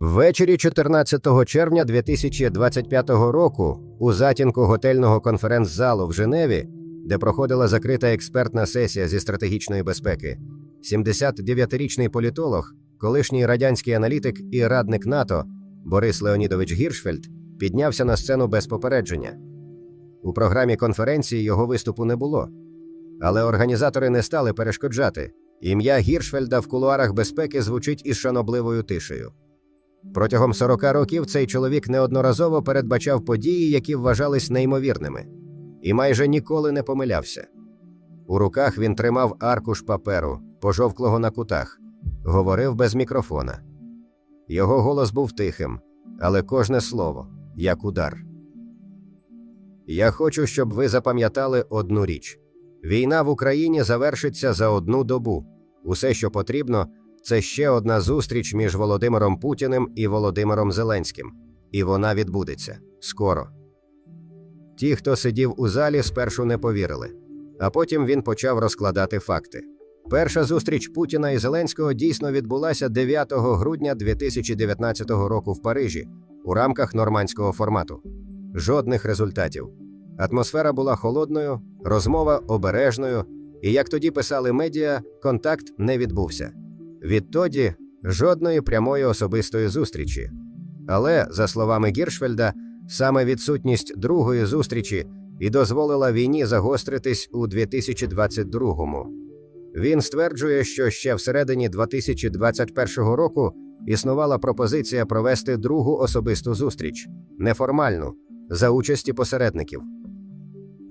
Ввечері 14 червня 2025 року у затінку готельного конференц-залу в Женеві, де проходила закрита експертна сесія зі стратегічної безпеки, 79-річний політолог, колишній радянський аналітик і радник НАТО Борис Леонідович Гіршфельд піднявся на сцену без попередження. У програмі конференції його виступу не було, але організатори не стали перешкоджати. Ім'я Гіршфельда в кулуарах безпеки звучить із шанобливою тишею. Протягом 40 років цей чоловік неодноразово передбачав події, які вважались неймовірними, і майже ніколи не помилявся. У руках він тримав аркуш паперу, пожовклого на кутах, говорив без мікрофона. Його голос був тихим, але кожне слово як удар. Я хочу, щоб ви запам'ятали одну річ: війна в Україні завершиться за одну добу. Усе, що потрібно, це ще одна зустріч між Володимиром Путіним і Володимиром Зеленським, і вона відбудеться скоро. Ті, хто сидів у залі, спершу не повірили, а потім він почав розкладати факти. Перша зустріч Путіна і Зеленського дійсно відбулася 9 грудня 2019 року в Парижі у рамках нормандського формату. Жодних результатів. Атмосфера була холодною, розмова обережною, і як тоді писали медіа, контакт не відбувся. Відтоді жодної прямої особистої зустрічі. Але, за словами Гіршфельда, саме відсутність другої зустрічі і дозволила війні загостритись у 2022-му. Він стверджує, що ще всередині 2021 року існувала пропозиція провести другу особисту зустріч неформальну, за участі посередників.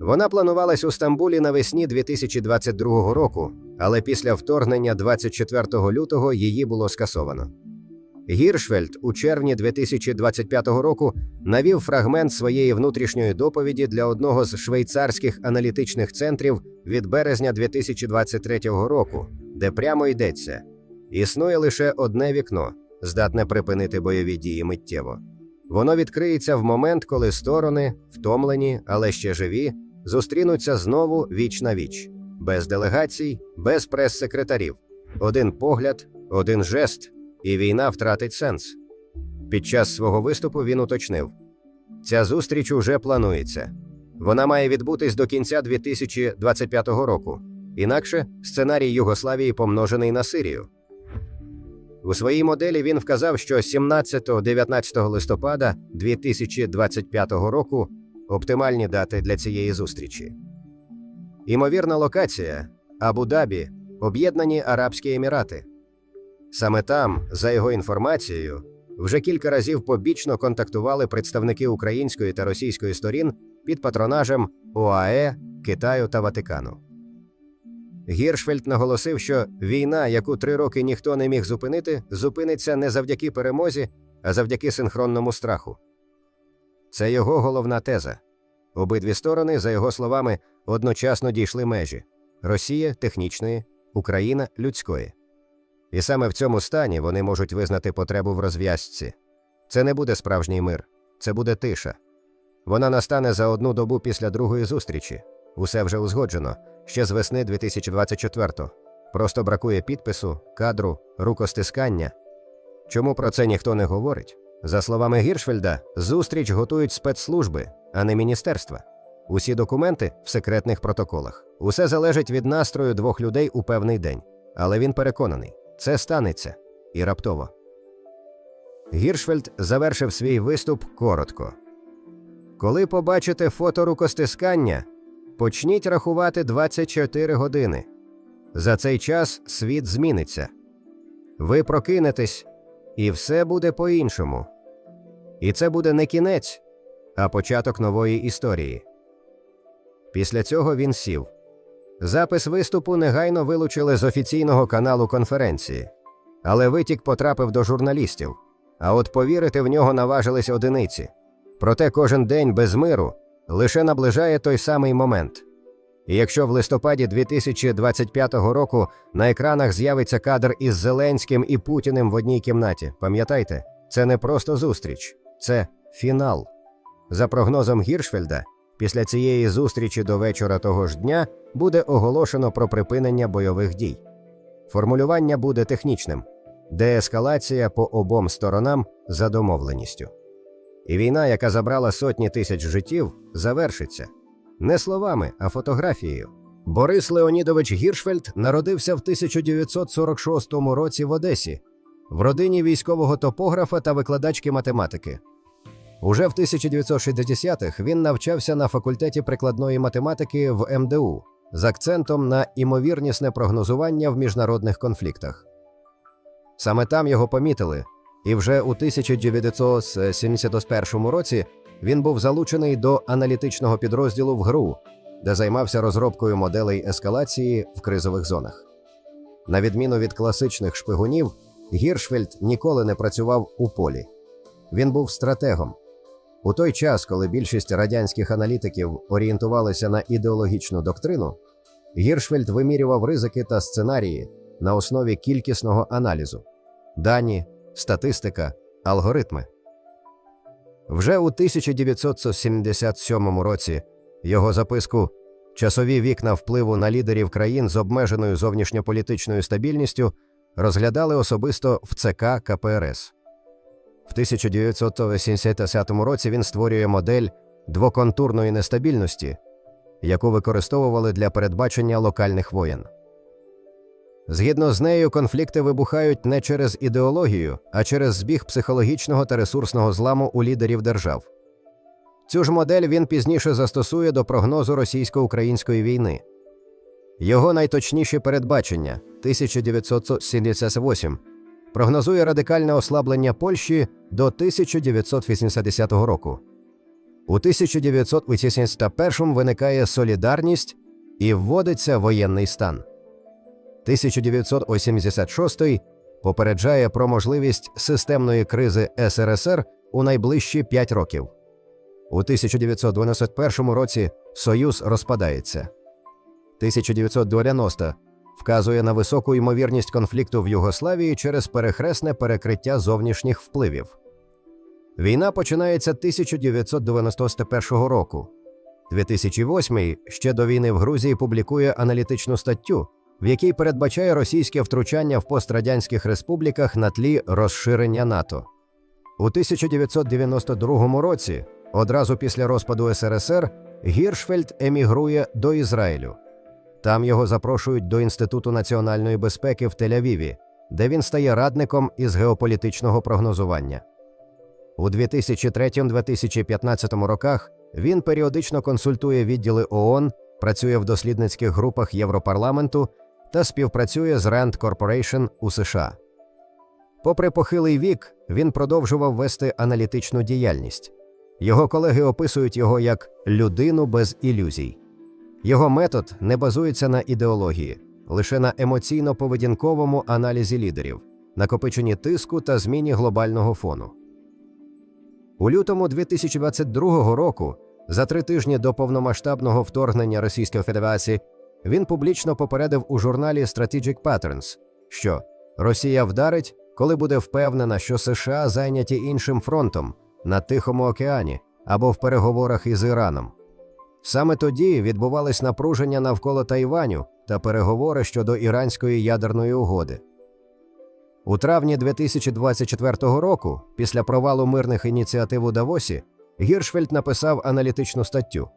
Вона планувалась у Стамбулі навесні 2022 року, але після вторгнення 24 лютого її було скасовано. Гіршфельд у червні 2025 року навів фрагмент своєї внутрішньої доповіді для одного з швейцарських аналітичних центрів від березня 2023 року, де прямо йдеться: існує лише одне вікно, здатне припинити бойові дії миттєво. Воно відкриється в момент, коли сторони, втомлені, але ще живі, зустрінуться знову віч на віч, без делегацій, без прес-секретарів, один погляд, один жест, і війна втратить сенс. Під час свого виступу він уточнив: ця зустріч уже планується. Вона має відбутись до кінця 2025 року. Інакше сценарій Югославії помножений на Сирію. У своїй моделі він вказав, що 17-19 листопада 2025 року оптимальні дати для цієї зустрічі. Імовірна локація Абу-Дабі, Об'єднані Арабські Емірати. Саме там, за його інформацією, вже кілька разів побічно контактували представники української та російської сторін під патронажем ОАЕ, Китаю та Ватикану. Гіршфельд наголосив, що війна, яку три роки ніхто не міг зупинити, зупиниться не завдяки перемозі, а завдяки синхронному страху. Це його головна теза. Обидві сторони, за його словами, одночасно дійшли межі Росія технічної, Україна людської. І саме в цьому стані вони можуть визнати потребу в розв'язці. Це не буде справжній мир, це буде тиша. Вона настане за одну добу після другої зустрічі. Усе вже узгоджено ще з весни 2024-го. Просто бракує підпису, кадру, рукостискання. Чому про це ніхто не говорить? За словами Гіршфельда, зустріч готують спецслужби, а не міністерства. Усі документи в секретних протоколах. Усе залежить від настрою двох людей у певний день. Але він переконаний, це станеться і раптово. Гіршфельд завершив свій виступ коротко. Коли побачите фото рукостискання, почніть рахувати 24 години. За цей час світ зміниться. Ви прокинетесь, і все буде по-іншому. І це буде не кінець, а початок нової історії. Після цього він сів. Запис виступу негайно вилучили з офіційного каналу конференції, але витік потрапив до журналістів. А от повірити в нього наважились одиниці. Проте кожен день без миру лише наближає той самий момент. І якщо в листопаді 2025 року на екранах з'явиться кадр із Зеленським і Путіним в одній кімнаті, пам'ятайте, це не просто зустріч, це фінал. За прогнозом Гіршфельда, після цієї зустрічі до вечора того ж дня буде оголошено про припинення бойових дій. Формулювання буде технічним деескалація по обом сторонам за домовленістю. І війна, яка забрала сотні тисяч життів, завершиться не словами, а фотографією. Борис Леонідович Гіршфельд народився в 1946 році в Одесі в родині військового топографа та викладачки математики. Уже в 1960-х він навчався на факультеті прикладної математики в МДУ з акцентом на імовірнісне прогнозування в міжнародних конфліктах. Саме там його помітили, і вже у 1971 році він був залучений до аналітичного підрозділу в ГРУ, де займався розробкою моделей ескалації в кризових зонах. На відміну від класичних шпигунів, Гіршфельд ніколи не працював у полі. Він був стратегом. У той час, коли більшість радянських аналітиків орієнтувалися на ідеологічну доктрину, Гіршфельд вимірював ризики та сценарії на основі кількісного аналізу, дані, статистика, алгоритми. Вже у 1977 році його записку Часові вікна впливу на лідерів країн з обмеженою зовнішньополітичною стабільністю розглядали особисто в ЦК КПРС. В 1980 році він створює модель двоконтурної нестабільності, яку використовували для передбачення локальних воєн. Згідно з нею, конфлікти вибухають не через ідеологію, а через збіг психологічного та ресурсного зламу у лідерів держав. Цю ж модель він пізніше застосує до прогнозу російсько-української війни. Його найточніші передбачення 1978 прогнозує радикальне ослаблення Польщі до 1980 року. У 1981 виникає солідарність і вводиться воєнний стан. 1986 попереджає про можливість системної кризи СРСР у найближчі 5 років. У 1991 році Союз розпадається. 1990 вказує на високу ймовірність конфлікту в Югославії через перехресне перекриття зовнішніх впливів. Війна починається 1991 року. 2008 ще до війни в Грузії публікує аналітичну статтю, в якій передбачає російське втручання в пострадянських республіках на тлі розширення НАТО. У 1992 році, одразу після розпаду СРСР, Гіршфельд емігрує до Ізраїлю. Там його запрошують до Інституту національної безпеки в Тель-Авіві, де він стає радником із геополітичного прогнозування. У 2003-2015 роках він періодично консультує відділи ООН, працює в дослідницьких групах Європарламенту та співпрацює з Rand Corporation у США. Попри похилий вік, він продовжував вести аналітичну діяльність. Його колеги описують його як людину без ілюзій. Його метод не базується на ідеології, лише на емоційно-поведінковому аналізі лідерів, накопиченні тиску та зміні глобального фону. У лютому 2022 року, за три тижні до повномасштабного вторгнення Російської Федерації, він публічно попередив у журналі Strategic Patterns, що Росія вдарить, коли буде впевнена, що США зайняті іншим фронтом на Тихому океані або в переговорах із Іраном. Саме тоді відбувались напруження навколо Тайваню та переговори щодо іранської ядерної угоди. У травні 2024 року, після провалу мирних ініціатив у Давосі, Гіршфельд написав аналітичну статтю.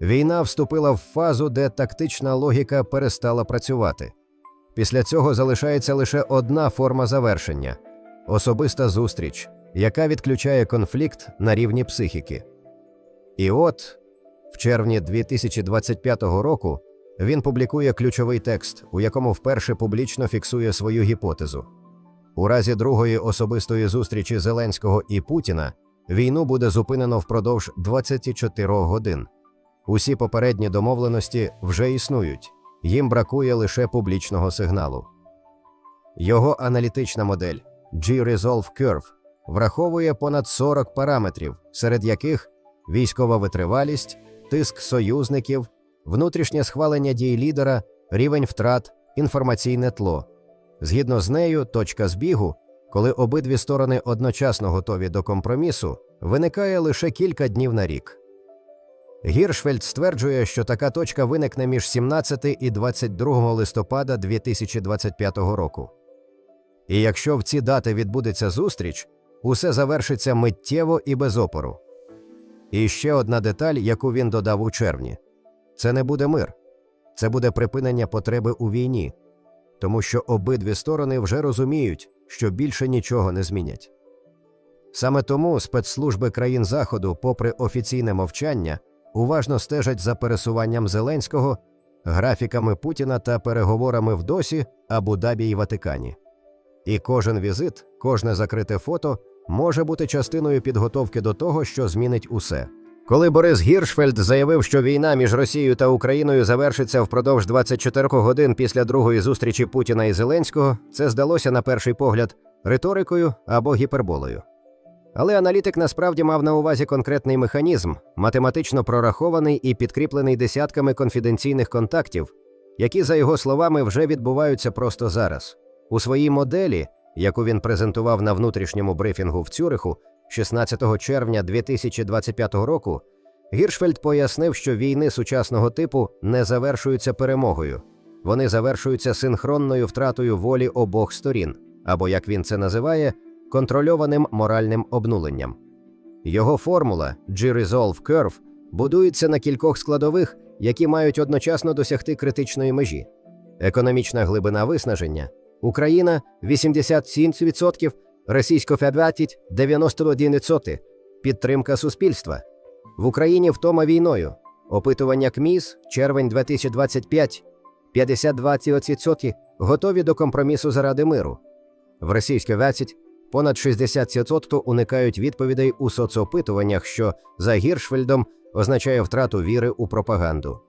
Війна вступила в фазу, де тактична логіка перестала працювати. Після цього залишається лише одна форма завершення особиста зустріч, яка відключає конфлікт на рівні психіки. І от в червні 2025 року він публікує ключовий текст, у якому вперше публічно фіксує свою гіпотезу. У разі другої особистої зустрічі Зеленського і Путіна війну буде зупинено впродовж 24 годин. Усі попередні домовленості вже існують, їм бракує лише публічного сигналу. Його аналітична модель G-Resolve Curve враховує понад 40 параметрів, серед яких військова витривалість, тиск союзників, внутрішнє схвалення дій лідера, рівень втрат, інформаційне тло. Згідно з нею, точка збігу, коли обидві сторони одночасно готові до компромісу, виникає лише кілька днів на рік. Гіршфельд стверджує, що така точка виникне між 17 і 22 листопада 2025 року. І якщо в ці дати відбудеться зустріч, усе завершиться миттєво і без опору. І ще одна деталь, яку він додав у червні: це не буде мир, це буде припинення потреби у війні, тому що обидві сторони вже розуміють, що більше нічого не змінять. Саме тому спецслужби країн Заходу, попри офіційне мовчання, уважно стежать за пересуванням Зеленського, графіками Путіна та переговорами в Досі, Абу-Дабі і Ватикані. І кожен візит, кожне закрите фото може бути частиною підготовки до того, що змінить усе. Коли Борис Гіршфельд заявив, що війна між Росією та Україною завершиться впродовж 24 годин після другої зустрічі Путіна і Зеленського, це здалося на перший погляд риторикою або гіперболою. Але аналітик насправді мав на увазі конкретний механізм, математично прорахований і підкріплений десятками конфіденційних контактів, які, за його словами, вже відбуваються просто зараз. У своїй моделі, яку він презентував на внутрішньому брифінгу в Цюриху 16 червня 2025 року, Гіршфельд пояснив, що війни сучасного типу не завершуються перемогою, вони завершуються синхронною втратою волі обох сторін, або як він це називає, контрольованим моральним обнуленням. Його формула G-Resolve Curve будується на кількох складових, які мають одночасно досягти критичної межі: економічна глибина виснаження, Україна 87%, Російська Федерація 91%, підтримка суспільства. В Україні втома війною. Опитування КМІС, червень 2025, 52% готові до компромісу заради миру. В Російській 20 понад 60% уникають відповідей у соцопитуваннях, що за Гіршфельдом означає втрату віри у пропаганду.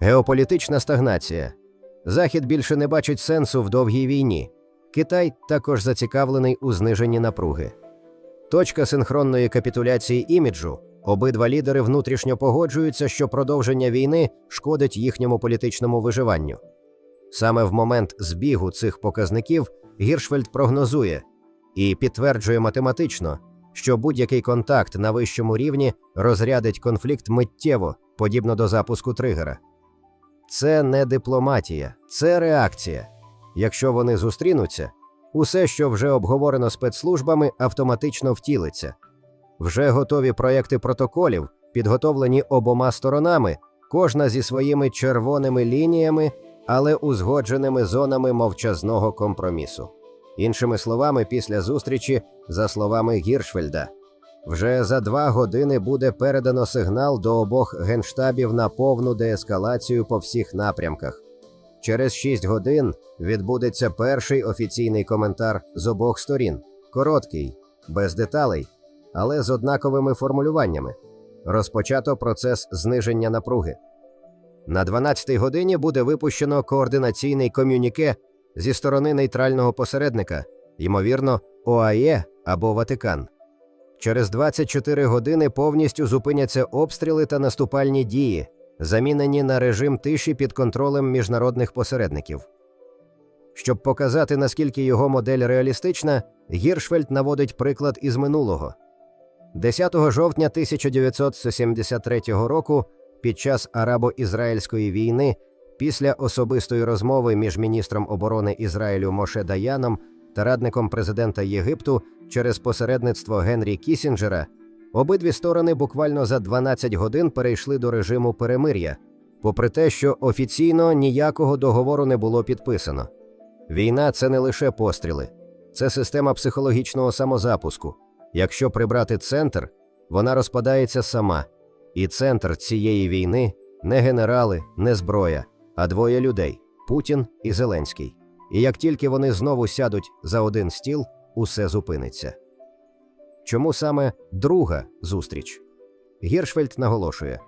Геополітична стагнація. Захід більше не бачить сенсу в довгій війні. Китай також зацікавлений у зниженні напруги. Точка синхронної капітуляції іміджу. Обидва лідери внутрішньо погоджуються, що продовження війни шкодить їхньому політичному виживанню. Саме в момент збігу цих показників Гіршфельд прогнозує і підтверджує математично, що будь-який контакт на вищому рівні розрядить конфлікт миттєво, подібно до запуску тригера. Це не дипломатія, це реакція. Якщо вони зустрінуться, усе, що вже обговорено спецслужбами, автоматично втілиться. Вже готові проекти протоколів, підготовлені обома сторонами, кожна зі своїми червоними лініями, але узгодженими зонами мовчазного компромісу. Іншими словами, після зустрічі, за словами Гіршфельда, вже за два години буде передано сигнал до обох генштабів на повну деескалацію по всіх напрямках. Через шість годин відбудеться перший офіційний коментар з обох сторін, короткий, без деталей, але з однаковими формулюваннями. Розпочато процес зниження напруги. На 12-й годині буде випущено координаційний комюніке зі сторони нейтрального посередника, ймовірно, ОАЄ або Ватикан. Через 24 години повністю зупиняться обстріли та наступальні дії, замінені на режим тиші під контролем міжнародних посередників. Щоб показати, наскільки його модель реалістична, Гіршфельд наводить приклад із минулого. 10 жовтня 1973 року, під час арабо-ізраїльської війни, після особистої розмови між міністром оборони Ізраїлю Моше Даяном та радником президента Єгипту через посередництво Генрі Кісінджера, обидві сторони буквально за 12 годин перейшли до режиму перемир'я, попри те, що офіційно ніякого договору не було підписано. Війна це не лише постріли, це система психологічного самозапуску. Якщо прибрати центр, вона розпадається сама, і центр цієї війни не генерали, не зброя, а двоє людей Путін і Зеленський. І як тільки вони знову сядуть за один стіл, усе зупиниться. Чому саме друга зустріч? Гіршфельд наголошує: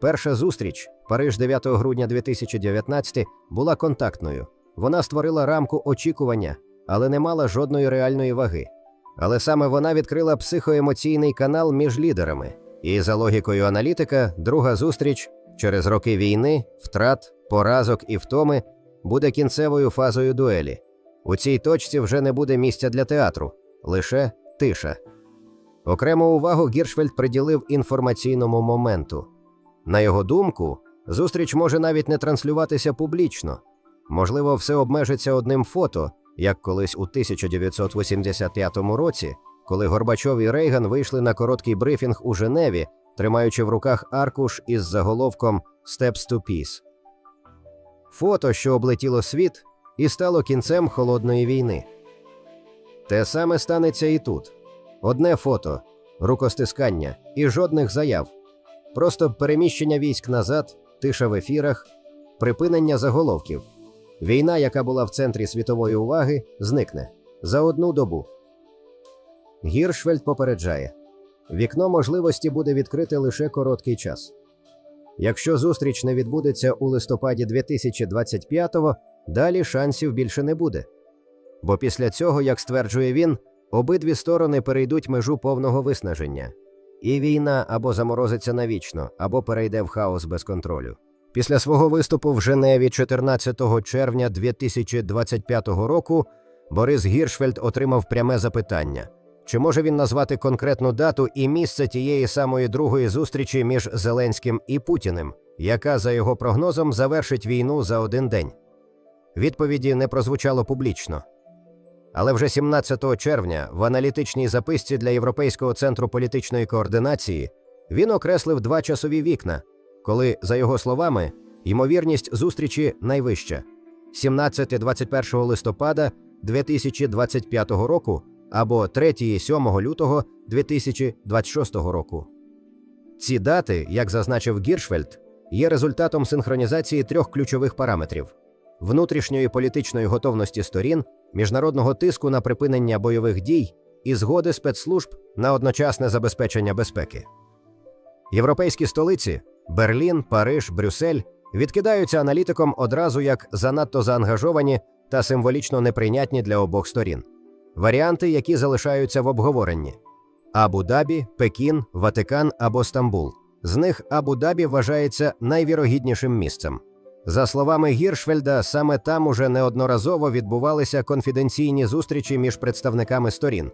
перша зустріч, Париж 9 грудня 2019, була контактною. Вона створила рамку очікування, але не мала жодної реальної ваги. Але саме вона відкрила психоемоційний канал між лідерами. І за логікою аналітика, друга зустріч через роки війни, втрат, поразок і втоми буде кінцевою фазою дуелі. У цій точці вже не буде місця для театру, лише тиша. Окрему увагу Гіршфельд приділив інформаційному моменту. На його думку, зустріч може навіть не транслюватися публічно. Можливо, все обмежиться одним фото, як колись у 1985 році, коли Горбачов і Рейган вийшли на короткий брифінг у Женеві, тримаючи в руках аркуш із заголовком «Steps to Peace». Фото, що облетіло світ, і стало кінцем холодної війни. Те саме станеться і тут: одне фото, рукостискання і жодних заяв, просто переміщення військ назад, тиша в ефірах, припинення заголовків. Війна, яка була в центрі світової уваги, зникне за одну добу. Гіршфельд попереджає: вікно можливості буде відкрите лише короткий час. Якщо зустріч не відбудеться у листопаді 2025-го, далі шансів більше не буде. Бо після цього, як стверджує він, обидві сторони перейдуть межу повного виснаження, і війна або заморозиться навічно, або перейде в хаос без контролю. Після свого виступу в Женеві 14 червня 2025 року Борис Гіршфельд отримав пряме запитання: чи може він назвати конкретну дату і місце тієї самої другої зустрічі між Зеленським і Путіним, яка, за його прогнозом, завершить війну за один день? Відповіді не прозвучало публічно. Але вже 17 червня в аналітичній записці для Європейського центру політичної координації він окреслив два часові вікна, коли, за його словами, ймовірність зустрічі найвища 17-21 листопада 2025 року або 3-7 лютого 2026 року. Ці дати, як зазначив Гіршфельд, є результатом синхронізації трьох ключових параметрів внутрішньої політичної готовності сторін, міжнародного тиску на припинення бойових дій і згоди спецслужб на одночасне забезпечення безпеки. Європейські столиці Берлін, Париж, Брюссель відкидаються аналітиком одразу як занадто заангажовані та символічно неприйнятні для обох сторін. Варіанти, які залишаються в обговоренні: Абу-Дабі, Пекін, Ватикан або Стамбул. З них Абу-Дабі вважається найвірогіднішим місцем. За словами Гіршфельда, саме там уже неодноразово відбувалися конфіденційні зустрічі між представниками сторін.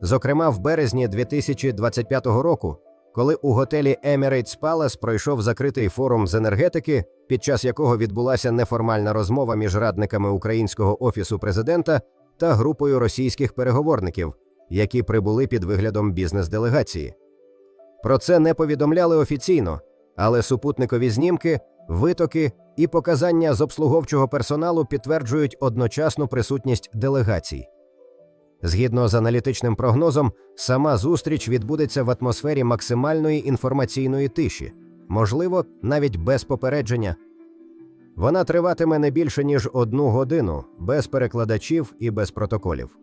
Зокрема, в березні 2025 року, коли у готелі Emirates Palace пройшов закритий форум з енергетики, під час якого відбулася неформальна розмова між радниками українського офісу президента та групою російських переговорників, які прибули під виглядом бізнес-делегації. Про це не повідомляли офіційно, але супутникові знімки, витоки і показання з обслуговчого персоналу підтверджують одночасну присутність делегацій. Згідно з аналітичним прогнозом, сама зустріч відбудеться в атмосфері максимальної інформаційної тиші, можливо, навіть без попередження. Вона триватиме не більше ніж одну годину, без перекладачів і без протоколів.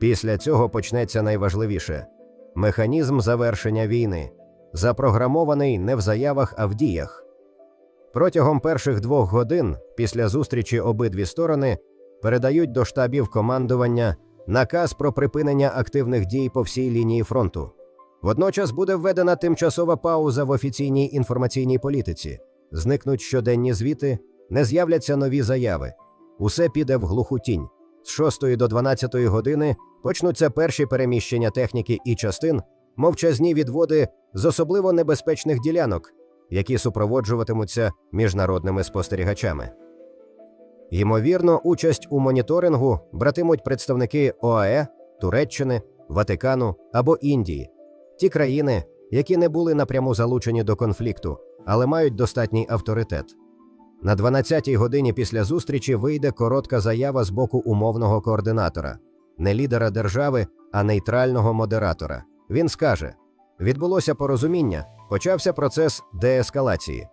Після цього почнеться найважливіше механізм завершення війни, запрограмований не в заявах, а в діях. Протягом перших двох годин після зустрічі обидві сторони передають до штабів командування наказ про припинення активних дій по всій лінії фронту. Водночас буде введена тимчасова пауза в офіційній інформаційній політиці, зникнуть щоденні звіти, не з'являться нові заяви. Усе піде в глуху тінь. З 6 до 12 години почнуться перші переміщення техніки і частин, мовчазні відводи з особливо небезпечних ділянок, які супроводжуватимуться міжнародними спостерігачами. Ймовірно, участь у моніторингу братимуть представники ОАЕ, Туреччини, Ватикану або Індії, ті країни, які не були напряму залучені до конфлікту, але мають достатній авторитет. На 12-й годині після зустрічі вийде коротка заява з боку умовного координатора, не лідера держави, а нейтрального модератора. Він скаже: відбулося порозуміння, почався процес деескалації.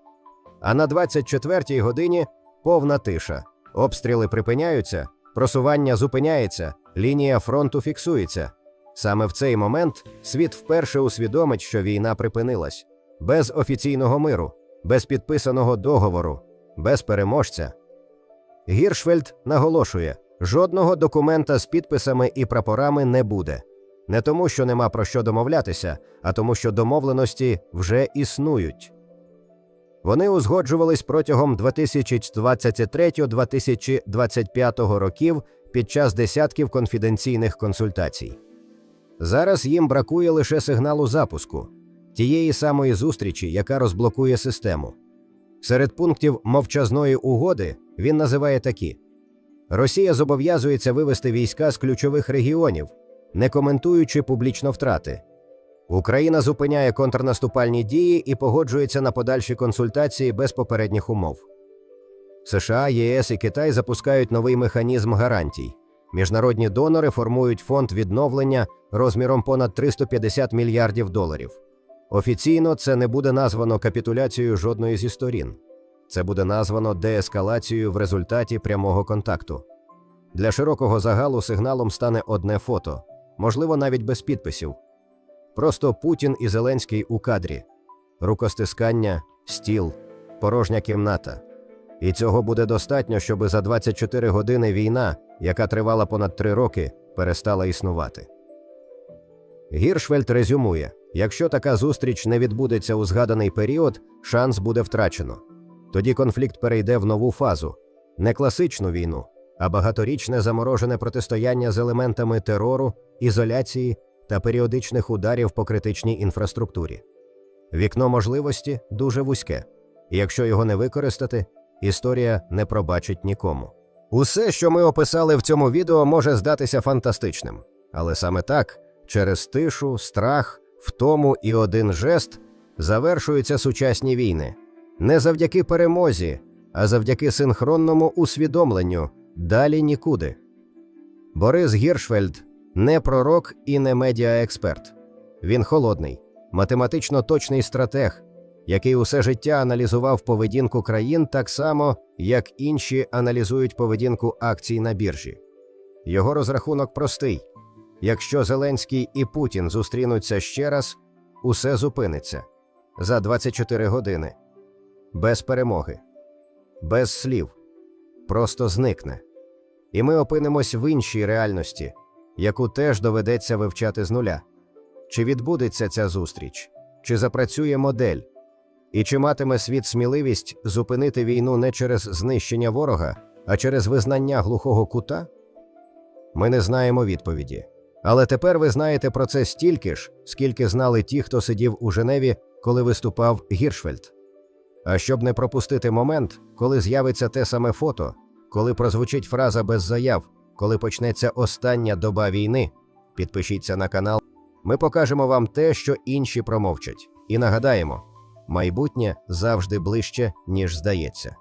А на 24-й годині повна тиша. Обстріли припиняються, просування зупиняється, лінія фронту фіксується. Саме в цей момент світ вперше усвідомить, що війна припинилась без офіційного миру, без підписаного договору, без переможця. Гіршфельд наголошує: жодного документа з підписами і прапорами не буде. Не тому, що нема про що домовлятися, а тому, що домовленості вже існують. Вони узгоджувались протягом 2023-2025 років під час десятків конфіденційних консультацій. Зараз їм бракує лише сигналу запуску тієї самої зустрічі, яка розблокує систему. Серед пунктів мовчазної угоди він називає такі: Росія зобов'язується вивести війська з ключових регіонів, не коментуючи публічно втрати. Україна зупиняє контрнаступальні дії і погоджується на подальші консультації без попередніх умов. США, ЄС і Китай запускають новий механізм гарантій. Міжнародні донори формують фонд відновлення розміром понад 350 мільярдів доларів. Офіційно це не буде названо капітуляцією жодної зі сторін. Це буде названо деескалацією в результаті прямого контакту. Для широкого загалу сигналом стане одне фото, можливо, навіть без підписів. Просто Путін і Зеленський у кадрі, рукостискання, стіл, порожня кімната. І цього буде достатньо, щоб за 24 години війна, яка тривала понад три роки, перестала існувати. Гіршфельд резюмує: якщо така зустріч не відбудеться у згаданий період, шанс буде втрачено. Тоді конфлікт перейде в нову фазу не класичну війну, а багаторічне заморожене протистояння з елементами терору, ізоляції та періодичних ударів по критичній інфраструктурі. Вікно можливості дуже вузьке, і якщо його не використати, історія не пробачить нікому. Усе, що ми описали в цьому відео, може здатися фантастичним, але саме так, через тишу, страх, втому і один жест завершуються сучасні війни. Не завдяки перемозі, а завдяки синхронному усвідомленню далі нікуди. Борис Гіршфельд не пророк і не медіаексперт. Він холодний, математично точний стратег, який усе життя аналізував поведінку країн так само, як інші аналізують поведінку акцій на біржі. Його розрахунок простий: якщо Зеленський і Путін зустрінуться ще раз, усе зупиниться за 24 години, без перемоги, без слів, просто зникне. І ми опинимось в іншій реальності, яку теж доведеться вивчати з нуля. Чи відбудеться ця зустріч, чи запрацює модель, і чи матиме світ сміливість зупинити війну не через знищення ворога, а через визнання глухого кута? Ми не знаємо відповіді. Але тепер ви знаєте про це стільки ж, скільки знали ті, хто сидів у Женеві, коли виступав Гіршфельд. А щоб не пропустити момент, коли з'явиться те саме фото, коли прозвучить фраза без заяв, коли почнеться остання доба війни, підпишіться на канал. Ми покажемо вам те, що інші промовчать, і нагадаємо, майбутнє завжди ближче, ніж здається.